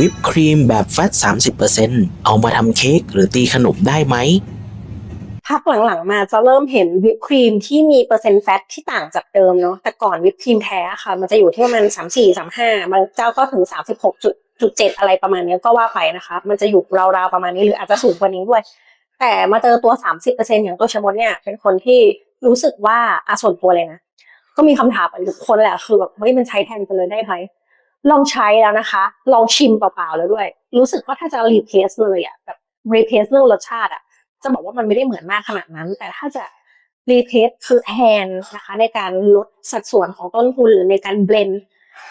วิปครีมแบบแฟต 30%เอามาทำเค้กหรือตีขนมได้ไหมพักหลังๆมาจะเริ่มเห็นวิปครีมที่มีเปอร์เซ็นต์แฟตที่ต่างจากเดิมเนาะแต่ก่อนวิปครีมแท้ค่ะ มันจะอยู่ที่ประมาณสามสี่สามห้าบางเจ้าก็ถึงสามสิบหกจุดจุดเจ็ดอะไรประมาณนี้ก็ว่าไปนะคะมันจะอยู่ราวๆประมาณนี้หรืออาจจะสูงกว่านี้ด้วย แต่มาเจอตัวสามสิบเปอร์เซ็นอย่างตัวชมดเนี่ย เป็นคนที่รู้สึกว่าอาส่วนตัวเลยนะ ก็มีคำถามกับทุกคนแหละคือแบบเฮ้ยมันใช้แทนกันเลยได้ไหม ลองใช้แล้วนะคะ ลองชิมเปล่าๆแล้วด้วย รู้สึกว่าถ้าจะรีเพลซเลยอะแบบรีเพลซเรื่องรสชาติอะจะบอกว่ามันไม่ได้เหมือนมากขนาดนั้น แต่ถ้าจะรีเพสคือแทนนะคะ ในการลดสัดส่วนของต้นทุนหรือในการเบลน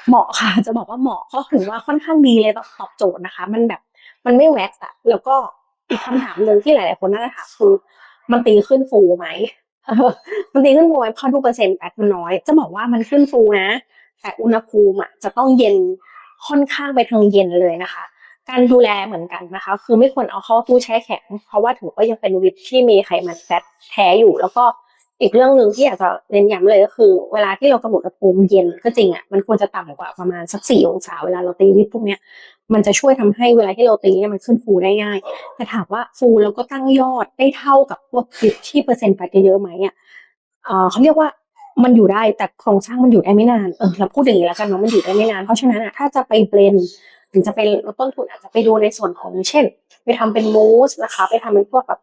เหมาะค่ะ จะบอกว่าเหมาะก็ถือว่าค่อนข้างดีเลยตอบโจทย์นะคะ มันแบบมันไม่แว็กซ์อะแล้วก็อีกคำถามหนึ่งที่หลาย ๆ คนน่าจะถามคือมันตีขึ้นฟูไหมมันตีขึ้นฟูไหมเพราะดูเปอร์เซ็นต์แฟตมันน้อย จะบอกว่ามันขึ้นฟูนะ แต่อุณหภูมิอะจะต้องเย็นค่อนข้างไปทางเย็นเลยนะคะ การดูแลเหมือนกันนะคะ คือไม่ควรเอาเข้าตู้แช่แข็ง เพราะว่าถือว่ายังเป็นวิปที่มีไขมันแฟตแท้อยู่ แล้วก็อีกเรื่องหนึ่งที่อยากจะเน้นย้ำเลยก็คือ เวลาที่เรากำหนดอุณหภูมิเย็นก็จริงอะมันควรจะต่ำกว่าประมาณสักสี่องศาเวลาเราตีวิปพวกเนี้ยมันจะช่วยทำให้เวลาที่เราตีเนี่ยมันขึ้นฟูได้ง่าย แต่ถามว่าฟูแล้วก็ตั้งยอดได้เท่ากับพวกวิปที่เปอร์เซ็นต์แฟตเยอะไหมอะเอ่อเขาเรียกว่า มันอยู่ได้แต่โครงสร้างมันอยู่ได้ไม่นานเออเราพูดอย่างนี้แล้วกันเนาะมันอยู่ได้ไม่นานเพราะฉะนั้นอะถ้าจะไปเบลนถึงจะเป็นลดต้นทุนอาจจะไปดูในส่วนของเช่น ไปทำเป็นมูสนะคะ ไปทำเป็นพวกแบบ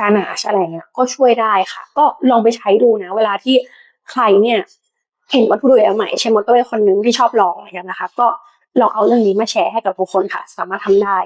การหนาชอะไรเงี้ยก็ช่วยได้ค่ะ ก็ลองไปใช้ดูนะ เวลาที่ใครเนี่ยเห็นวัตถุดิบใหม่ใช่มดก็เป็นคนหนึ่งที่ชอบลองเหมือนกันนะคะ ก็ลองเอาเรื่องนี้มาแชร์ให้กับทุกคนค่ะ สามารถทำได้